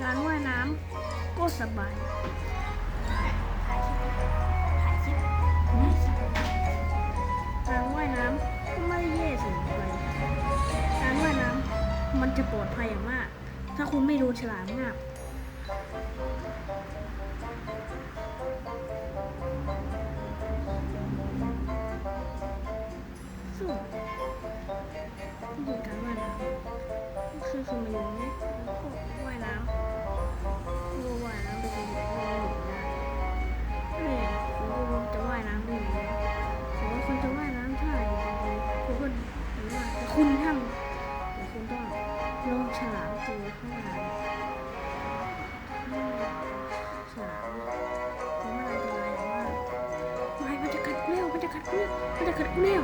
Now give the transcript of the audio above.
การว่ายน้ำก็สบายการว่ายน้ำก็ไม่ได้แย่เสมอไปการว่ายน้ำมันจะปลอดภัยอย่างมาก ถ้าคุณไม่โดนฉลามงาบซึ่งที่เป็นการว่ายน้ำ คือคือมายู่ตรงนี้แล้วก็ว่ายน้ำก็ว่ายน้ำไปเป็นแบบว่าหนีได้ไม่คุณจะว่ายน้ำได้ยังไหรือว่าคุณจะว่ายน้ำท่าอยู่ดีๆคุณก็เห็นว่าแต่คุณทำแต่คุณต้องลงฉลามตัวข้างในฉลามมันอันตรายอย่างมากไม่มันจะกัดกูแล้วมันจะกัดกูแล้วมันจะกัดกูแล้ว